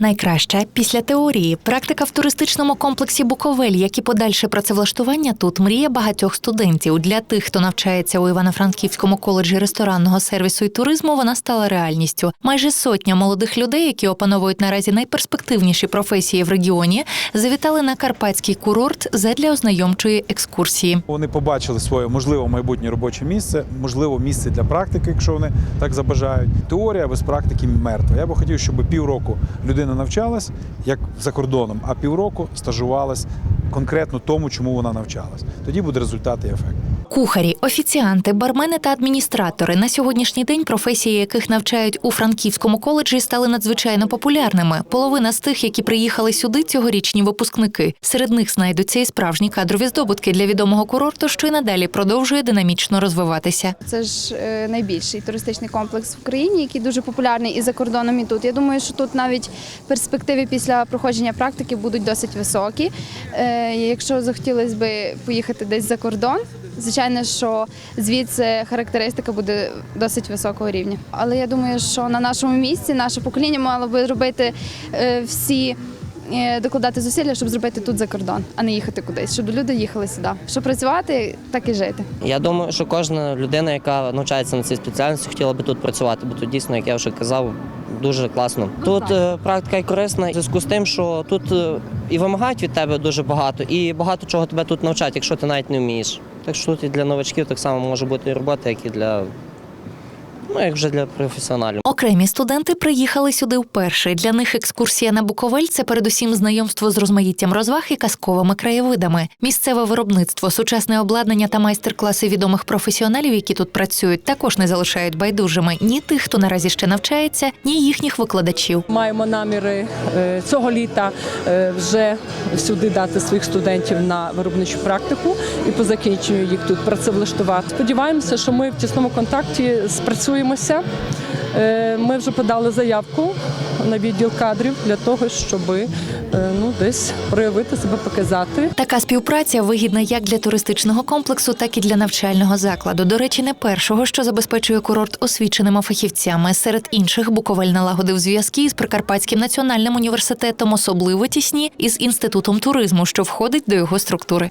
Найкраща після теорії практика в туристичному комплексі Буковель, як і подальше працевлаштування тут мрія багатьох студентів. Для тих, хто навчається у Івано-Франківському коледжі ресторанного сервісу і туризму, вона стала реальністю. Майже сотня молодих людей, які опановують наразі найперспективніші професії в регіоні, завітали на карпатський курорт задля ознайомчої екскурсії. Вони побачили своє можливо майбутнє робоче місце, можливо, місце для практики, якщо вони так забажають. Теорія без практики мертва. Я би хотів, щоб півроку людина навчалась як за кордоном, а півроку стажувалась конкретно тому, чому вона навчалась. Тоді буде результат і ефект. Кухарі, офіціанти, бармени та адміністратори на сьогоднішній день професії, яких навчають у Франківському коледжі, стали надзвичайно популярними. Половина з тих, які приїхали сюди, цьогорічні випускники. Серед них знайдуться і справжні кадрові здобутки для відомого курорту, що й надалі продовжує динамічно розвиватися. Це ж е, найбільший туристичний комплекс в Україні, який дуже популярний і за кордоном, і тут. Я думаю, що тут навіть перспективи після проходження практики будуть досить високі. Е, Якщо захотілося би поїхати десь за кордон, звичайно, що звідси характеристика буде досить високого рівня. Але я думаю, що на нашому місці наше покоління мало би робити е, всі. Е, Докладати зусилля, щоб зробити тут за кордон, а не їхати кудись, щоб люди їхали сюди. Щоб працювати, так і жити. Я думаю, що кожна людина, яка навчається на цій спеціальності, хотіла би тут працювати, бо тут дійсно, як я вже казав, дуже класно. Тут е, практика і корисна в зв'язку з тим, що тут е, і вимагають від тебе дуже багато, і багато чого тебе тут навчать, якщо ти навіть не вмієш. Так що тут і для новачків так само може бути і робота, як і для ну як вже для професіоналів. Окремі студенти приїхали сюди вперше. Для них екскурсія на Буковель це передусім знайомство з розмаїттям розваг і казковими краєвидами. Місцеве виробництво, сучасне обладнання та майстер-класи відомих професіоналів, які тут працюють, також не залишають байдужими ні тих, хто наразі ще навчається, ні їхніх викладачів. Маємо наміри е, цього літа е, вже сюди дати своїх студентів на виробничу практику і по закінченню їх тут працевлаштувати. Сподіваємося, що ми в тісному контакті спрацюємося. Е, Ми вже подали заявку на відділ кадрів для того, щоб ну, десь проявити себе, показати. Така співпраця вигідна як для туристичного комплексу, так і для навчального закладу. До речі, не першого, що забезпечує курорт освіченими фахівцями. Серед інших Буковель налагодив зв'язки із Прикарпатським національним університетом, особливо тісні із інститутом туризму, що входить до його структури.